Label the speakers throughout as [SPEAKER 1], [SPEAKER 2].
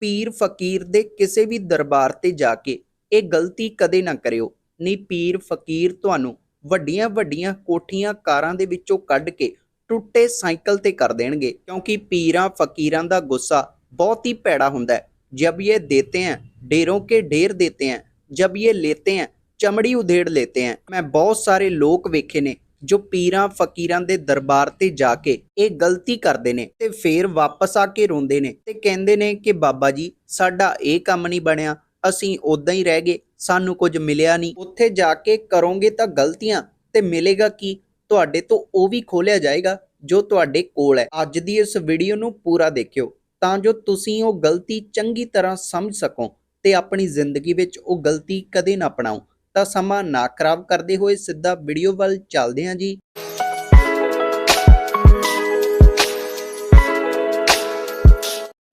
[SPEAKER 1] ਪੀਰ ਫਕੀਰ ਦੇ ਕਿਸੇ ਵੀ ਦਰਬਾਰ ਤੇ ਜਾ ਕੇ ਇਹ ਗਲਤੀ ਕਦੇ ਨਾ ਕਰਿਓ। ਨਹੀਂ ਪੀਰ ਫਕੀਰ ਤੁਹਾਨੂੰ ਵੱਡੀਆਂ ਵੱਡੀਆਂ ਕੋਠੀਆਂ ਕਾਰਾਂ ਦੇ ਵਿੱਚੋਂ ਕੱਢ ਕੇ ਟੁੱਟੇ ਸਾਈਕਲ ਤੇ ਕਰ ਦੇਣਗੇ, ਕਿਉਂਕਿ ਪੀਰਾਂ ਫਕੀਰਾਂ ਦਾ ਗੁੱਸਾ ਬਹੁਤ ਹੀ ਭੈੜਾ ਹੁੰਦਾ ਹੈ। ਜਬ ਇਹ ਦੇਤੇ ਹੈ ਢੇਰੋਂ ਕੇ ਢੇਰ ਦੇਤੇ ਹੈ, ਜਬ ਇਹ ਲੇਤੇ ਹੈ, ਚਮੜੀ ਉਧੇੜ ਲੇਤੇ ਹੈ। ਮੈਂ ਬਹੁਤ ਸਾਰੇ ਲੋਕ ਵੇਖੇ ਨੇ ਜੋ ਪੀਰਾਂ ਫਕੀਰਾਂ ਦੇ ਦਰਬਾਰ ਤੇ ਜਾ ਕੇ ਇਹ ਗਲਤੀ ਕਰਦੇ ਨੇ ਤੇ ਫੇਰ ਵਾਪਸ ਆ ਕੇ ਰੋਂਦੇ ਨੇ ਤੇ ਕਹਿੰਦੇ ਨੇ ਕਿ ਬਾਬਾ ਜੀ, ਸਾਡਾ ਇਹ ਕੰਮ ਨਹੀਂ ਬਣਿਆ, ਅਸੀਂ ਉਦਾਂ ਹੀ ਰਹਿ ਗਏ, ਸਾਨੂੰ ਕੁਝ ਮਿਲਿਆ ਨਹੀਂ। ਉੱਥੇ ਜਾ ਕੇ ਕਰੋਗੇ ਤਾਂ ਗਲਤੀਆਂ, ਤੇ ਮਿਲੇਗਾ ਕੀ? ਤੁਹਾਡੇ ਤੋਂ ਉਹ ਵੀ ਖੋਲਿਆ ਜਾਏਗਾ ਜੋ ਤੁਹਾਡੇ ਕੋਲ ਹੈ। ਅੱਜ ਦੀ ਇਸ ਵੀਡੀਓ ਨੂੰ ਪੂਰਾ ਦੇਖਿਓ, ਤਾਂ ਜੋ ਤੁਸੀਂ ਉਹ ਗਲਤੀ ਚੰਗੀ ਤਰ੍ਹਾਂ ਸਮਝ ਸਕੋ ਤੇ ਆਪਣੀ ਜ਼ਿੰਦਗੀ ਵਿੱਚ ਉਹ ਗਲਤੀ ਕਦੇ ਨਾ ਅਪਣਾਓ। ਤਾਂ ਸਮਾਂ ਨਾ ਖਰਾਬ ਕਰਦੇ ਹੋਏ ਸਿੱਧਾ ਵੀਡੀਓ ਵੱਲ ਚੱਲਦੇ ਹਾਂ ਜੀ।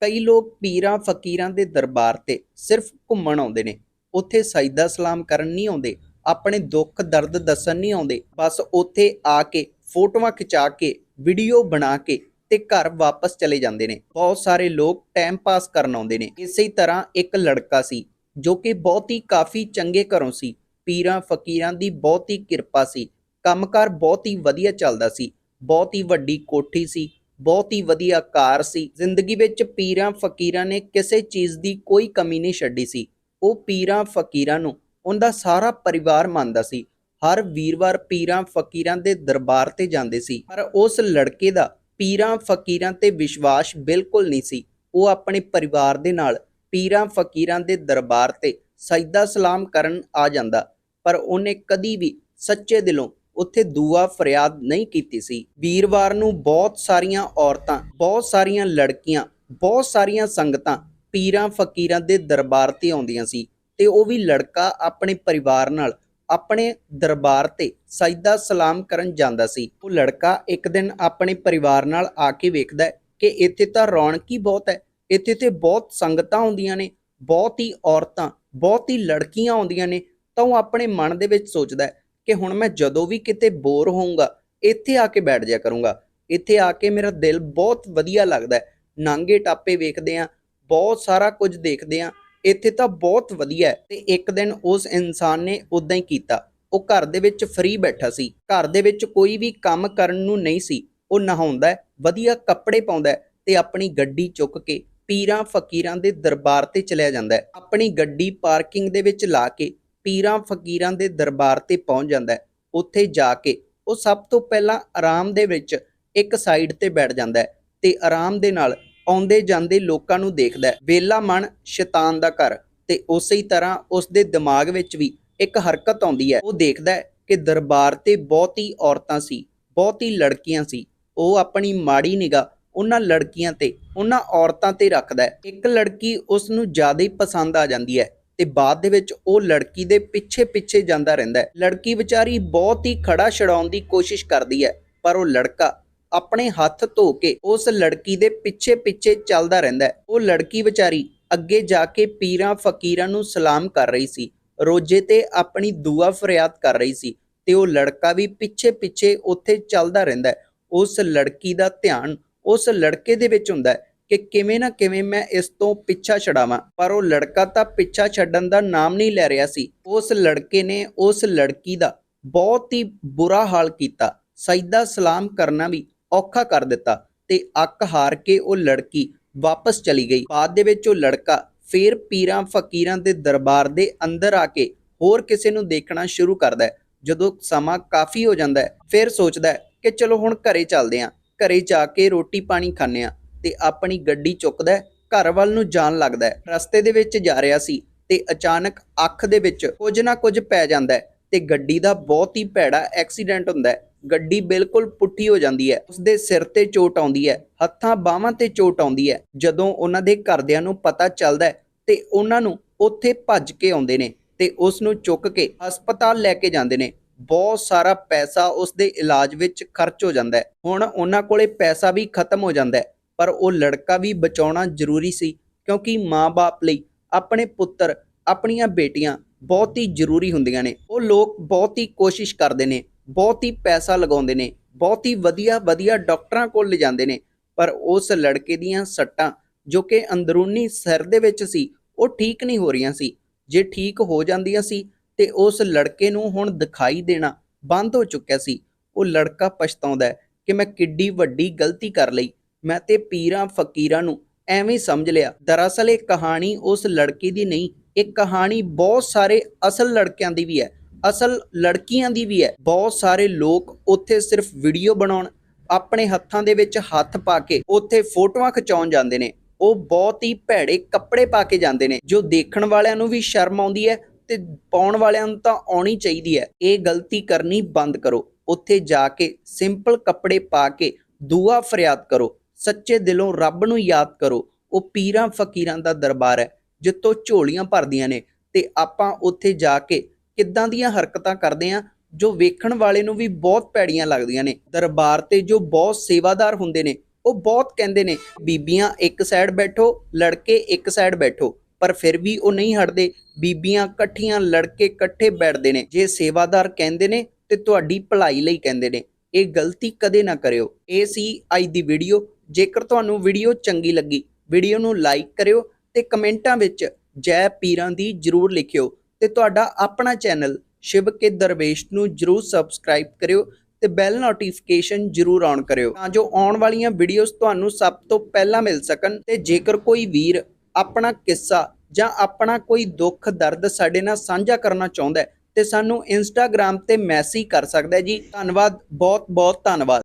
[SPEAKER 1] ਕਈ ਲੋਕ ਪੀਰਾਂ ਫਕੀਰਾਂ ਦੇ ਦਰਬਾਰ ਤੇ ਸਿਰਫ ਘੁੰਮਣ ਆਉਂਦੇ ਨੇ। ਉੱਥੇ ਸਜਦਾ ਸਲਾਮ ਕਰਨ ਨਹੀਂ ਆਉਂਦੇ, ਆਪਣੇ ਦੁੱਖ ਦਰਦ ਦੱਸਣ ਨਹੀਂ ਆਉਂਦੇ। ਬਸ ਉੱਥੇ ਆ ਕੇ ਫੋਟੋਆਂ ਖਿਚਾ ਕੇ, ਵੀਡੀਓ ਬਣਾ ਕੇ ਤੇ ਘਰ ਵਾਪਸ ਚਲੇ ਜਾਂਦੇ ਨੇ। ਬਹੁਤ ਸਾਰੇ ਲੋਕ ਟਾਈਮ ਪਾਸ ਕਰਨ ਆਉਂਦੇ ਨੇ। ਇਸੇ ਤਰ੍ਹਾਂ ਇੱਕ ਲੜਕਾ ਸੀ, ਜੋ ਕਿ ਬਹੁਤ ਹੀ ਕਾਫੀ ਚੰਗੇ ਘਰੋਂ ਸੀ। ਪੀਰਾਂ ਫਕੀਰਾਂ ਦੀ ਬਹੁਤ ਹੀ ਕਿਰਪਾ ਸੀ। ਕੰਮਕਾਰ ਬਹੁਤ ਹੀ ਵਧੀਆ ਚੱਲਦਾ ਸੀ। ਬਹੁਤ ਹੀ ਵੱਡੀ ਕੋਠੀ ਸੀ। ਬਹੁਤ ਹੀ ਵਧੀਆ ਕਾਰ ਸੀ। ਜ਼ਿੰਦਗੀ ਵਿੱਚ ਪੀਰਾਂ ਫਕੀਰਾਂ ਨੇ ਕਿਸੇ ਚੀਜ਼ ਦੀ ਕੋਈ ਕਮੀ ਨਹੀਂ ਛੱਡੀ ਸੀ। ਉਹ ਪੀਰਾਂ ਫਕੀਰਾਂ ਨੂੰ ਉਹਦਾ ਸਾਰਾ ਪਰਿਵਾਰ ਮੰਨਦਾ ਸੀ। ਹਰ ਵੀਰਵਾਰ ਪੀਰਾਂ ਫਕੀਰਾਂ ਦੇ ਦਰਬਾਰ ਤੇ ਜਾਂਦੇ ਸੀ। ਪਰ ਉਸ ਲੜਕੇ ਦਾ, ਪੀਰਾਂ ਫਕੀਰਾਂ ਤੇ ਵਿਸ਼ਵਾਸ ਬਿਲਕੁਲ ਨਹੀਂ ਸੀ। ਉਹ ਆਪਣੇ ਪਰਿਵਾਰ ਦੇ ਨਾਲ ਪੀਰਾਂ ਫਕੀਰਾਂ ਦੇ ਦਰਬਾਰ ਤੇ ਸਜਦਾ ਸਲਾਮ ਕਰਨ ਆ ਜਾਂਦਾ। ਪਰ ਉਹਨੇ ਕਦੀ ਵੀ ਸੱਚੇ ਦਿਲੋਂ ਉੱਥੇ ਦੁਆ ਫਰਿਆਦ ਨਹੀਂ ਕੀਤੀ ਸੀ। ਵੀਰਵਾਰ ਨੂੰ ਬਹੁਤ ਸਾਰੀਆਂ ਔਰਤਾਂ, ਬਹੁਤ ਸਾਰੀਆਂ ਲੜਕੀਆਂ, ਬਹੁਤ ਸਾਰੀਆਂ ਸੰਗਤਾਂ ਪੀਰਾਂ ਫਕੀਰਾਂ ਦੇ ਦਰਬਾਰ ਤੇ ਆਉਂਦੀਆਂ ਸੀ ਤੇ ਉਹ ਵੀ ਲੜਕਾ ਆਪਣੇ ਪਰਿਵਾਰ ਨਾਲ ਆਪਣੇ ਦਰਬਾਰ ਤੇ ਸਜਦਾ ਸਲਾਮ ਕਰਨ ਜਾਂਦਾ ਸੀ। ਉਹ ਲੜਕਾ ਇੱਕ ਦਿਨ ਆਪਣੇ ਪਰਿਵਾਰ ਨਾਲ ਆ ਕੇ ਵੇਖਦਾ ਹੈ ਕਿ ਇੱਥੇ ਤਾਂ ਰੌਣਕ ਹੀ ਬਹੁਤ ਹੈ, ਇੱਥੇ ਤੇ ਬਹੁਤ ਸੰਗਤਾਂ ਆਉਂਦੀਆਂ ਨੇ, ਬਹੁਤ ਹੀ ਔਰਤਾਂ, ਬਹੁਤ ਹੀ ਲੜਕੀਆਂ ਆਉਂਦੀਆਂ ਨੇ ਤਾਂ ਉਹ ਆਪਣੇ ਮਨ ਦੇ ਵਿੱਚ ਸੋਚਦਾ ਕਿ ਹੁਣ ਮੈਂ ਜਦੋਂ ਵੀ ਕਿਤੇ ਬੋਰ ਹੋਊਂਗਾ, ਇੱਥੇ ਆ ਕੇ ਬੈਠ ਜਾ ਕਰੂੰਗਾ। ਇੱਥੇ ਆ ਕੇ ਮੇਰਾ ਦਿਲ ਬਹੁਤ ਵਧੀਆ ਲੱਗਦਾ ਹੈ। ਨਾਂਗੇ ਟਾਪੇ ਵੇਖਦੇ ਆ ਬਹੁਤ ਸਾਰਾ ਕੁਝ ਦੇਖਦੇ ਆ ਇੱਥੇ ਤਾਂ ਬਹੁਤ ਵਧੀਆ ਹੈ। ਤੇ ਇੱਕ ਦਿਨ ਉਸ ਇਨਸਾਨ ਨੇ ਉਦਾਂ ਹੀ ਕੀਤਾ। ਉਹ ਘਰ ਦੇ ਵਿੱਚ ਫ੍ਰੀ ਬੈਠਾ ਸੀ। ਘਰ ਦੇ ਵਿੱਚ ਕੋਈ ਵੀ ਕੰਮ ਕਰਨ ਨੂੰ ਨਹੀਂ ਸੀ। ਉਹ ਨਹਾਉਂਦਾ ਵਧੀਆ ਕੱਪੜੇ ਪਾਉਂਦਾ ਤੇ ਆਪਣੀ ਗੱਡੀ ਚੁੱਕ ਕੇ ਪੀਰਾਂ ਫਕੀਰਾਂ ਦੇ ਦਰਬਾਰ ਤੇ ਚਲਿਆ ਜਾਂਦਾ ਆਪਣੀ ਗੱਡੀ ਪਾਰਕਿੰਗ ਦੇ ਵਿੱਚ ਲਾ ਕੇ ਪੀਰਾਂ ਫਕੀਰਾਂ ਦੇ ਦਰਬਾਰ ਤੇ ਪਹੁੰਚ ਜਾਂਦਾ ਹੈ। ਉੱਥੇ ਜਾ ਕੇ ਉਹ ਸਭ ਤੋਂ ਪਹਿਲਾਂ ਆਰਾਮ ਦੇ ਵਿੱਚ ਇੱਕ ਸਾਈਡ ਤੇ ਬੈਠ ਜਾਂਦਾ ਹੈ ਤੇ ਆਰਾਮ ਦੇ ਨਾਲ ਆਉਂਦੇ ਜਾਂਦੇ ਲੋਕਾਂ ਨੂੰ ਦੇਖਦਾ ਹੈ। ਵੇਲਾ ਮਨ ਸ਼ੈਤਾਨ ਦਾ ਘਰ ਤੇ ਉਸੇ ਹੀ ਤਰ੍ਹਾਂ ਉਸ ਦੇ ਦਿਮਾਗ ਵਿੱਚ ਵੀ ਇੱਕ ਹਰਕਤ ਆਉਂਦੀ ਹੈ। ਉਹ ਦੇਖਦਾ ਹੈ ਕਿ ਦਰਬਾਰ ਤੇ ਬਹੁਤੀ ਔਰਤਾਂ ਸੀ, ਬਹੁਤੀ ਲੜਕੀਆਂ ਸੀ। ਉਹ ਆਪਣੀ ਮਾੜੀ ਨਿਗਾਹ ਉਹਨਾਂ ਲੜਕੀਆਂ ਤੇ ਉਹਨਾਂ ਔਰਤਾਂ ਤੇ ਰੱਖਦਾ ਹੈ। ਇੱਕ ਲੜਕੀ ਉਸ ਨੂੰ ਜ਼ਿਆਦਾ ਹੀ ਪਸੰਦ ਆ ਜਾਂਦੀ ਹੈ। ਤੇ ਬਾਅਦ ਦੇ ਵਿੱਚ ਉਹ ਲੜਕੀ ਦੇ ਪਿੱਛੇ ਪਿੱਛੇ ਜਾਂਦਾ ਰਹਿੰਦਾ ਹੈ। ਲੜਕੀ ਵਿਚਾਰੀ ਬਹੁਤ ਹੀ ਖੜਾ ਛਡਾਉਣ ਦੀ ਕੋਸ਼ਿਸ਼ ਕਰਦੀ ਹੈ, ਪਰ ਉਹ ਲੜਕਾ ਆਪਣੇ ਹੱਥ ਧੋ ਕੇ ਉਸ ਲੜਕੀ ਦੇ ਪਿੱਛੇ ਪਿੱਛੇ ਚੱਲਦਾ ਰਹਿੰਦਾ ਹੈ। ਉਹ ਲੜਕੀ ਵਿਚਾਰੀ ਅੱਗੇ ਜਾ ਕੇ ਪੀਰਾਂ ਫਕੀਰਾਂ ਨੂੰ ਸਲਾਮ ਕਰ ਰਹੀ ਸੀ, ਰੋਜੇ ਤੇ ਆਪਣੀ ਦੁਆ ਫਰਿਆਦ ਕਰ ਰਹੀ ਸੀ ਤੇ ਉਹ ਲੜਕਾ ਵੀ ਪਿੱਛੇ ਪਿੱਛੇ ਉੱਥੇ ਚੱਲਦਾ ਰਹਿੰਦਾ ਹੈ। ਉਸ ਲੜਕੀ ਦਾ ਧਿਆਨ ਉਸ ਲੜਕੇ ਦੇ ਵਿੱਚ ਹੁੰਦਾ ਹੈ ਕਿ ਕਿਵੇਂ ਨਾ ਕਿਵੇਂ ਮੈਂ ਇਸ ਤੋਂ ਪਿੱਛਾ ਛਡਾਵਾਂ। ਪਰ ਉਹ ਲੜਕਾ ਤਾਂ ਪਿੱਛਾ ਛੱਡਣ ਦਾ ਨਾਮ ਨਹੀਂ ਲੈ ਰਿਹਾ ਸੀ। ਉਸ ਲੜਕੇ ਨੇ ਉਸ ਲੜਕੀ ਦਾ ਬਹੁਤ ਹੀ ਬੁਰਾ ਹਾਲ ਕੀਤਾ। ਸਜਦਾ ਸਲਾਮ ਕਰਨਾ ਵੀ ਔਖਾ ਕਰ ਦਿੱਤਾ ਤੇ ਅੱਕ ਹਾਰ ਕੇ ਉਹ ਲੜਕੀ ਵਾਪਸ ਚਲੀ ਗਈ। ਬਾਅਦ ਦੇ ਵਿੱਚ ਉਹ ਲੜਕਾ ਫੇਰ ਪੀਰਾਂ ਫਕੀਰਾਂ ਦੇ ਦਰਬਾਰ ਦੇ ਅੰਦਰ ਆ ਕੇ ਹੋਰ ਕਿਸੇ ਨੂੰ ਦੇਖਣਾ ਸ਼ੁਰੂ ਕਰਦਾ ਹੈ। ਜਦੋਂ ਸਮਾਂ ਕਾਫੀ ਹੋ ਜਾਂਦਾ ਹੈ, ਫਿਰ ਸੋਚਦਾ ਹੈ ਕਿ ਚਲੋ ਹੁਣ ਘਰੇ ਚੱਲਦੇ ਆਂ ਘਰੇ ਜਾ ਕੇ ਰੋਟੀ ਪਾਣੀ ਖਾਂਦੇ ਆਂ ਤੇ ਆਪਣੀ ਗੱਡੀ ਚੁੱਕਦਾ ਘਰ ਵੱਲ ਨੂੰ ਜਾਣ ਲੱਗਦਾ ਰਸਤੇ ਦੇ ਵਿੱਚ ਜਾ ਰਿਹਾ ਸੀ ਤੇ ਅਚਾਨਕ ਅੱਖ ਦੇ ਵਿੱਚ ਕੁਝ ਨਾ ਕੁਝ ਪੈ ਜਾਂਦਾ ਤੇ ਗੱਡੀ ਦਾ ਬਹੁਤ ਹੀ ਭੈੜਾ ਐਕਸੀਡੈਂਟ ਹੁੰਦਾ ਹੈ। ਗੱਡੀ ਬਿਲਕੁਲ ਪੁੱਠੀ ਹੋ ਜਾਂਦੀ ਹੈ, ਉਸਦੇ ਸਿਰ ਤੇ ਚੋਟ ਆਉਂਦੀ ਹੈ, ਹੱਥਾਂ ਬਾਹਾਂ ਤੇ ਚੋਟ ਆਉਂਦੀ ਹੈ। ਜਦੋਂ ਉਹਨਾਂ ਦੇ ਘਰਦਿਆਂ ਨੂੰ ਪਤਾ ਚੱਲਦਾ ਤੇ ਉਹਨਾਂ ਨੂੰ ਉੱਥੇ ਭੱਜ ਕੇ ਆਉਂਦੇ ਨੇ ਤੇ ਉਸ ਨੂੰ ਚੁੱਕ ਕੇ ਹਸਪਤਾਲ ਲੈ ਕੇ ਜਾਂਦੇ ਨੇ, ਬਹੁਤ ਸਾਰਾ ਪੈਸਾ ਉਸ ਦੇ ਇਲਾਜ ਵਿੱਚ ਖਰਚ ਹੋ ਜਾਂਦਾ ਹੈ। ਹੁਣ ਉਹਨਾਂ ਕੋਲੇ ਪੈਸਾ ਵੀ ਖਤਮ ਹੋ ਜਾਂਦਾ ਹੈ। ਪਰ ਉਹ ਲੜਕਾ ਵੀ ਬਚਾਉਣਾ ਜ਼ਰੂਰੀ ਸੀ ਕਿਉਂਕਿ ਮਾਂ-ਬਾਪ ਲਈ ਆਪਣੇ ਪੁੱਤਰ, ਆਪਣੀਆਂ ਬੇਟੀਆਂ ਬਹੁਤ ਹੀ ਜ਼ਰੂਰੀ ਹੁੰਦੀਆਂ ਨੇ। ਉਹ ਲੋਕ ਬਹੁਤ ਹੀ ਕੋਸ਼ਿਸ਼ ਕਰਦੇ ਨੇ, ਬਹੁਤ ਹੀ ਪੈਸਾ ਲਗਾਉਂਦੇ ਨੇ, ਬਹੁਤ ਹੀ ਵਧੀਆ ਵਧੀਆ ਡਾਕਟਰਾਂ ਕੋਲ ਲਿਜਾਂਦੇ ਨੇ, ਪਰ ਉਸ ਲੜਕੇ ਦੀਆਂ ਸੱਟਾਂ ਜੋ ਕਿ ਅੰਦਰੂਨੀ ਸਿਰ ਦੇ ਵਿੱਚ ਸੀ, ਉਹ ਠੀਕ ਨਹੀਂ ਹੋ ਰਹੀਆਂ ਸੀ। ਜੇ ਠੀਕ ਹੋ ਜਾਂਦੀਆਂ ਸੀ ਤੇ ਉਸ ਲੜਕੇ ਨੂੰ ਹੁਣ ਦਿਖਾਈ ਦੇਣਾ ਬੰਦ ਹੋ ਚੁੱਕਿਆ ਸੀ। ਉਹ ਲੜਕਾ ਪਛਤਾਉਂਦਾ ਕਿ ਮੈਂ ਕਿੱਡੀ ਵੱਡੀ ਗਲਤੀ ਕਰ ਲਈ। ਮੈਂ ਤੇ ਪੀਰਾਂ ਫਕੀਰਾਂ ਨੂੰ ਐਵੇਂ ਸਮਝ ਲਿਆ। ਦਰਅਸਲ ਇਹ ਕਹਾਣੀ ਉਸ ਲੜਕੀ ਦੀ ਨਹੀਂ, ਇਹ ਕਹਾਣੀ ਬਹੁਤ ਸਾਰੇ ਅਸਲ ਲੜਕਿਆਂ ਦੀ ਵੀ ਹੈ। ਅਸਲ ਲੜਕੀਆਂ ਦੀ ਵੀ ਹੈ। ਬਹੁਤ ਸਾਰੇ ਲੋਕ ਉੱਥੇ ਸਿਰਫ ਵੀਡੀਓ ਬਣਾਉਣ, ਆਪਣੇ ਹੱਥਾਂ ਦੇ ਵਿੱਚ ਹੱਥ ਪਾ ਕੇ ਉੱਥੇ ਫੋਟੋਆਂ ਖਿਚਾਉਣ ਜਾਂਦੇ ਨੇ। ਉਹ ਬਹੁਤ ਹੀ ਭੈੜੇ ਕੱਪੜੇ ਪਾ ਕੇ ਜਾਂਦੇ ਨੇ, ਜੋ ਦੇਖਣ ਵਾਲਿਆਂ ਨੂੰ ਵੀ ਸ਼ਰਮ ਆਉਂਦੀ ਹੈ ਤੇ ਪਾਉਣ ਵਾਲਿਆਂ ਨੂੰ ਤਾਂ ਆਉਣੀ ਚਾਹੀਦੀ ਹੈ। ਇਹ ਗਲਤੀ ਕਰਨੀ ਬੰਦ ਕਰੋ। ਉੱਥੇ ਜਾ ਕੇ ਸਿੰਪਲ ਕੱਪੜੇ ਪਾ ਕੇ ਦੁਆ ਫਰਿਆਦ ਕਰੋ। ਸੱਚੇ ਦਿਲੋਂ ਰੱਬ ਨੂੰ ਯਾਦ ਕਰੋ। ਉਹ ਪੀਰਾਂ ਫਕੀਰਾਂ ਦਾ ਦਰਬਾਰ ਹੈ, ਜਿੱਥੋਂ ਝੋਲੀਆਂ ਭਰਦੀਆਂ ਨੇ। ਤੇ ਆਪਾਂ ਉੱਥੇ ਜਾ ਕੇ ਕਿੱਦਾਂ ਦੀਆਂ ਹਰਕਤਾਂ ਕਰਦੇ ਆ, ਜੋ ਵੇਖਣ ਵਾਲੇ ਨੂੰ ਵੀ ਬਹੁਤ ਭੈੜੀਆਂ ਲੱਗਦੀਆਂ ਨੇ। ਦਰਬਾਰ ਤੇ ਜੋ ਬਹੁਤ ਸੇਵਾਦਾਰ ਹੁੰਦੇ ਨੇ, ਉਹ ਬਹੁਤ ਕਹਿੰਦੇ ਨੇ, ਬੀਬੀਆਂ ਇੱਕ ਸਾਈਡ ਬੈਠੋ, ਲੜਕੇ ਇੱਕ ਸਾਈਡ ਬੈਠੋ। ਪਰ ਫਿਰ ਵੀ ਉਹ ਨਹੀਂ ਹਟਦੇ। ਬੀਬੀਆਂ ਇਕੱਠੀਆਂ, ਲੜਕੇ ਇਕੱਠੇ ਬੈਠਦੇ ਨੇ। ਜੇ ਸੇਵਾਦਾਰ ਕਹਿੰਦੇ ਨੇ, ਤੇ ਤੁਹਾਡੀ ਭਲਾਈ ਲਈ ਕਹਿੰਦੇ ਨੇ। ਇਹ ਗਲਤੀ ਕਦੇ ਨਾ ਕਰਿਓ। ਇਹ ਸੀ ਅੱਜ ਦੀ ਵੀਡੀਓ ਜੇਕਰ ਤੁਹਾਨੂੰ ਵੀਡੀਓ ਚੰਗੀ ਲੱਗੀ ਵੀਡੀਓ ਨੂੰ ਲਾਈਕ ਕਰਿਓ ਤੇ ਕਮੈਂਟਾਂ ਵਿੱਚ ਜੈ ਪੀਰਾਂ ਦੀ ਜਰੂਰ ਲਿਖਿਓ ਤੇ ਤੁਹਾਡਾ ਆਪਣਾ ਚੈਨਲ ਸ਼ਿਵ ਕੇ ਦਰਵੇਸ਼ ਨੂੰ ਜਰੂਰ ਸਬਸਕ੍ਰਾਈਬ ਕਰਿਓ ਤੇ ਬੈਲ ਨੋਟੀਫਿਕੇਸ਼ਨ ਜਰੂਰ ਔਨ ਕਰਿਓ ਤਾਂ ਜੋ ਆਉਣ ਵਾਲੀਆਂ ਵੀਡੀਓਜ਼ ਤੁਹਾਨੂੰ ਸਭ ਤੋਂ ਪਹਿਲਾਂ ਮਿਲ ਸਕਣ ਤੇ ਜੇਕਰ ਕੋਈ ਵੀਰ ਆਪਣਾ ਕਿੱਸਾ ਜਾਂ ਆਪਣਾ ਕੋਈ ਦੁੱਖ ਦਰਦ ਸਾਡੇ ਨਾਲ ਸਾਂਝਾ ਕਰਨਾ ਚਾਹੁੰਦਾ ਹੈ ਤੇ ਸਾਨੂੰ ਇੰਸਟਾਗ੍ਰam ਤੇ ਮੈਸੇਜ ਕਰ ਸਕਦਾ ਜੀ। ਧੰਨਵਾਦ ਬਹੁਤ ਬਹੁਤ ਧੰਨਵਾਦ।